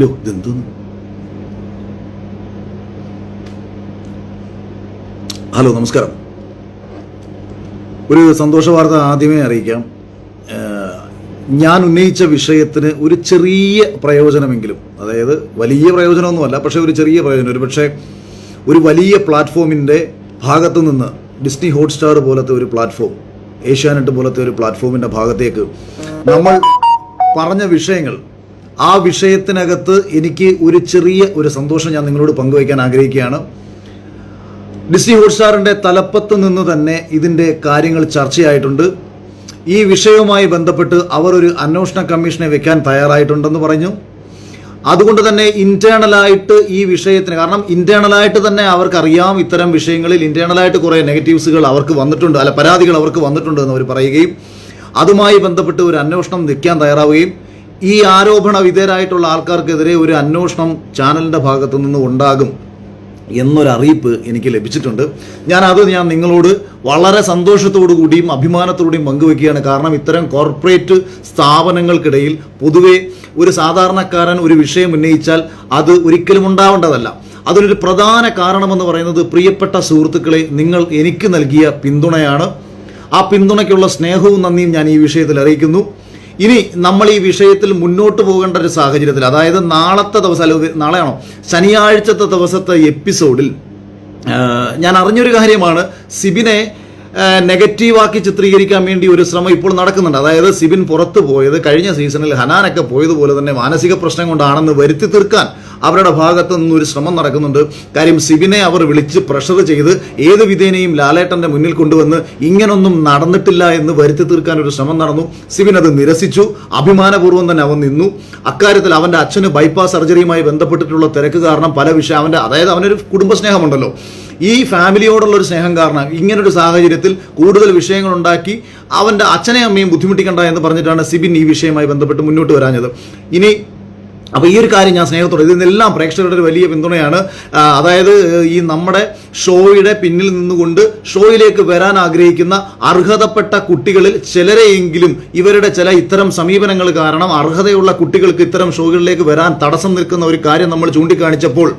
Law ഇതെന്തോന്ന് hello നമസ്കാരം. ഒരു സന്തോഷ വാർത്ത ആദ്യമേ അറിയിക്കാം. ഞാൻ ഉന്നയിച്ച വിഷയത്തിന് ഒരു ചെറിയ പ്രയോജനമെങ്കിലും അതായത് വലിയ പ്രയോജനമൊന്നുമല്ല പക്ഷേ ഒരു ചെറിയ പ്രയോജനം. ഒരു പക്ഷേ ഒരു വലിയ പ്ലാറ്റ്ഫോമിന്റെ ഭാഗത്തു നിന്ന് ഡിസ്നി ഹോട്ട്സ്റ്റാർ പോലത്തെ ഒരു പ്ലാറ്റ്ഫോം ഏഷ്യാനെറ്റ് പോലത്തെ ഒരു പ്ലാറ്റ്ഫോമിന്റെ ഭാഗത്തേക്ക് നമ്മൾ പറഞ്ഞ വിഷയങ്ങൾ ആ വിഷയത്തിനകത്ത് എനിക്ക് ഒരു ചെറിയ ഒരു സന്തോഷം ഞാൻ നിങ്ങളോട് പങ്കുവയ്ക്കാൻ ആഗ്രഹിക്കുകയാണ്. ഡിസ്നി ഹോട്ട്സ്റ്റാറിന്റെ തലപ്പത്ത് നിന്ന് തന്നെ ഇതിന്റെ കാര്യങ്ങൾ ചർച്ചയായിട്ടുണ്ട്. ഈ വിഷയവുമായി ബന്ധപ്പെട്ട് അവർ ഒരു അന്വേഷണ കമ്മീഷനെ വെക്കാൻ തയ്യാറായിട്ടുണ്ടെന്ന് പറഞ്ഞു. അതുകൊണ്ട് തന്നെ ഇന്റേണലായിട്ട് ഈ വിഷയത്തിന് കാരണം ഇന്റേണലായിട്ട് തന്നെ അവർക്കറിയാം ഇത്തരം വിഷയങ്ങളിൽ ഇന്റേണലായിട്ട് കുറേ നെഗറ്റീവ്സുകൾ അവർക്ക് വന്നിട്ടുണ്ട് അല്ല പരാതികൾ അവർക്ക് വന്നിട്ടുണ്ട് എന്ന് അവർ പറയുകയും അതുമായി ബന്ധപ്പെട്ട് ഒരു അന്വേഷണം നിൽക്കാൻ തയ്യാറാവുകയും ഈ ആരോപണ വിധേയരായിട്ടുള്ള ആൾക്കാർക്കെതിരെ ഒരു അന്വേഷണം ചാനലിന്റെ ഭാഗത്തു നിന്ന് ഉണ്ടാകും എന്നൊരറിയിപ്പ് എനിക്ക് ലഭിച്ചിട്ടുണ്ട്. ഞാൻ അത് ഞാൻ നിങ്ങളോട് വളരെ സന്തോഷത്തോടു കൂടിയും അഭിമാനത്തോടെയും പങ്കുവെക്കുകയാണ്. കാരണം ഇത്തരം കോർപ്പറേറ്റ് സ്ഥാപനങ്ങൾക്കിടയിൽ പൊതുവെ ഒരു സാധാരണക്കാരൻ ഒരു വിഷയം ഉന്നയിച്ചാൽ അത് ഒരിക്കലും ഉണ്ടാവേണ്ടതല്ല. അതിനൊരു പ്രധാന കാരണമെന്ന് പറയുന്നത് പ്രിയപ്പെട്ട സുഹൃത്തുക്കളെ നിങ്ങൾ എനിക്ക് നൽകിയ പിന്തുണയാണ്. ആ പിന്തുണയ്ക്കുള്ള സ്നേഹവും നന്ദിയും ഞാൻ ഈ വിഷയത്തിൽ അറിയിക്കുന്നു. ഇനി നമ്മൾ ഈ വിഷയത്തിൽ മുന്നോട്ട് പോകേണ്ട ഒരു സാഹചര്യത്തിൽ അതായത് നാളത്തെ ദിവസം അല്ല നാളെയാണോ? ശനിയാഴ്ചത്തെ ദിവസത്തെ എപ്പിസോഡിൽ ഞാൻ അറിഞ്ഞൊരു കാര്യമാണ്. സിബിനെ നെഗറ്റീവാക്കി ചിത്രീകരിക്കാൻ വേണ്ടി ഒരു ശ്രമം ഇപ്പോൾ നടക്കുന്നുണ്ട്. അതായത് സിബിൻ പുറത്തു പോയത് കഴിഞ്ഞ സീസണിൽ ഹനാനൊക്കെ പോയതുപോലെ തന്നെ മാനസിക പ്രശ്നം കൊണ്ടാണെന്ന് വരുത്തി തീർക്കാൻ അവരുടെ ഭാഗത്ത് നിന്നൊരു ശ്രമം നടക്കുന്നുണ്ട്. കാര്യം സിബിനെ അവർ വിളിച്ച് പ്രഷർ ചെയ്ത് ഏത് വിധേനയും ലാലേട്ടന്റെ മുന്നിൽ കൊണ്ടുവന്ന് ഇങ്ങനൊന്നും നടന്നിട്ടില്ല എന്ന് വരുത്തി തീർക്കാൻ ഒരു ശ്രമം നടന്നു. സിബിൻ അത് നിരസിച്ചു. അഭിമാനപൂർവം തന്നെ അവൻ നിന്നു. അക്കാര്യത്തിൽ അവന്റെ അച്ഛന് ബൈപ്പാസ് സർജറിയുമായി ബന്ധപ്പെട്ടിട്ടുള്ള തിരക്ക് കാരണം പല വിഷയം അവന്റെ അതായത് അവനൊരു കുടുംബസ്നേഹമുണ്ടല്ലോ. ഈ ഫാമിലിയോടുള്ള ഒരു സ്നേഹം കാരണം ഇങ്ങനൊരു സാഹചര്യത്തിൽ കൂടുതൽ വിഷയങ്ങൾ ഉണ്ടാക്കി അവന്റെ അച്ഛനെയും അമ്മയും ബുദ്ധിമുട്ടിക്കണ്ട എന്ന് പറഞ്ഞിട്ടാണ് സിബിൻ ഈ വിഷയവുമായി ബന്ധപ്പെട്ട് മുന്നോട്ട് വരാഞ്ഞത്. ഇനി അപ്പോൾ ഈ ഒരു കാര്യം ഞാൻ സ്നേഹത്തോടെ ഇതിനെല്ലാം പ്രേക്ഷകരുടെ ഒരു വലിയ പിന്തുണയാണ്. അതായത് ഈ നമ്മുടെ ഷോയുടെ പിന്നിൽ നിന്നുകൊണ്ട് ഷോയിലേക്ക് വരാൻ ആഗ്രഹിക്കുന്ന അർഹതപ്പെട്ട കുട്ടികളിൽ ചിലരെയെങ്കിലും ഇവരുടെ ചില ഇത്തരം സമീപനങ്ങൾ കാരണം അർഹതയുള്ള കുട്ടികൾക്ക് ഇത്തരം ഷോകളിലേക്ക് വരാൻ തടസ്സം നിൽക്കുന്ന ഒരു കാര്യം നമ്മൾ ചൂണ്ടിക്കാണിച്ചപ്പോൾ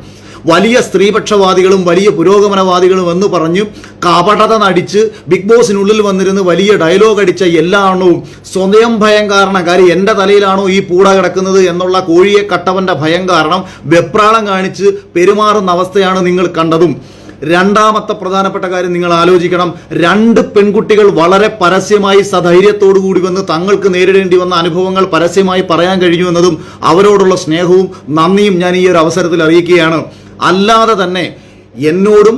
വലിയ സ്ത്രീപക്ഷവാദികളും വലിയ പുരോഗമനവാദികളും എന്ന് പറഞ്ഞ്. കപടത നടിച്ച് ബിഗ് ബോസിനുള്ളിൽ വന്നിരുന്ന് വലിയ ഡയലോഗ് അടിച്ച എല്ലാ എണ്ണവും സ്വയം ഭയം കാരണം കാര്യം എന്റെ തലയിലാണോ ഈ പൂട കിടക്കുന്നത് എന്നുള്ള കോഴിയെ കട്ടവന്റെ ഭയം കാരണം വെപ്രാളം കാണിച്ച് പെരുമാറുന്ന അവസ്ഥയാണ് നിങ്ങൾ കണ്ടതും. രണ്ടാമത്തെ പ്രധാനപ്പെട്ട കാര്യം നിങ്ങൾ ആലോചിക്കണം. രണ്ട് പെൺകുട്ടികൾ വളരെ പരസ്യമായി സധൈര്യത്തോടു കൂടി വന്ന് തങ്ങൾക്ക് നേരിടേണ്ടി വന്ന അനുഭവങ്ങൾ പരസ്യമായി പറയാൻ കഴിഞ്ഞു എന്നതും അവരോടുള്ള സ്നേഹവും നന്ദിയും ഞാൻ ഈ ഒരു അവസരത്തിൽ അറിയിക്കുകയാണ്. അല്ലാതെ തന്നെ എന്നോടും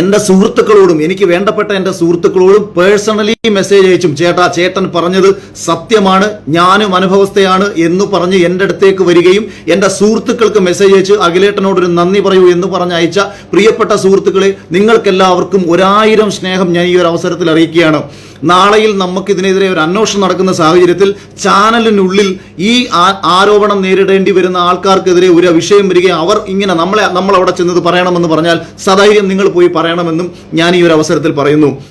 എന്റെ സുഹൃത്തുക്കളോടും എനിക്ക് വേണ്ടപ്പെട്ട എന്റെ സുഹൃത്തുക്കളോടും പേഴ്സണലി മെസ്സേജ് അയച്ചും. ചേട്ടാ ചേട്ടൻ പറഞ്ഞത് സത്യമാണ് ഞാനും അനുഭവസ്ഥയാണ് എന്ന് പറഞ്ഞ് എന്റെ അടുത്തേക്ക് വരികയും എന്റെ സുഹൃത്തുക്കൾക്ക് മെസ്സേജ് അയച്ച് അഖിലേട്ടനോടൊരു നന്ദി പറയൂ എന്ന് പറഞ്ഞ് അയച്ച പ്രിയപ്പെട്ട സുഹൃത്തുക്കളെ നിങ്ങൾക്കെല്ലാവർക്കും ഒരായിരം സ്നേഹം ഞാൻ ഈ ഒരു അവസരത്തിൽ അറിയിക്കുകയാണ്. നാളെയിൽ നമുക്കിതിനെതിരെ ഒരു അന്വേഷണം നടക്കുന്ന സാഹചര്യത്തിൽ ചാനലിനുള്ളിൽ ഈ ആരോപണം നേരിടേണ്ടി വരുന്ന ആൾക്കാർക്കെതിരെ ഒരു വിഷയം വരികയും അവർ ഇങ്ങനെ നമ്മളെ നമ്മൾ അവിടെ ചെന്നത് പറയണമെന്ന് പറഞ്ഞാൽ സധൈര്യം നിങ്ങൾ പോയി പറയണമെന്നും ഞാൻ ഈ ഒരു അവസരത്തിൽ പറയുന്നു.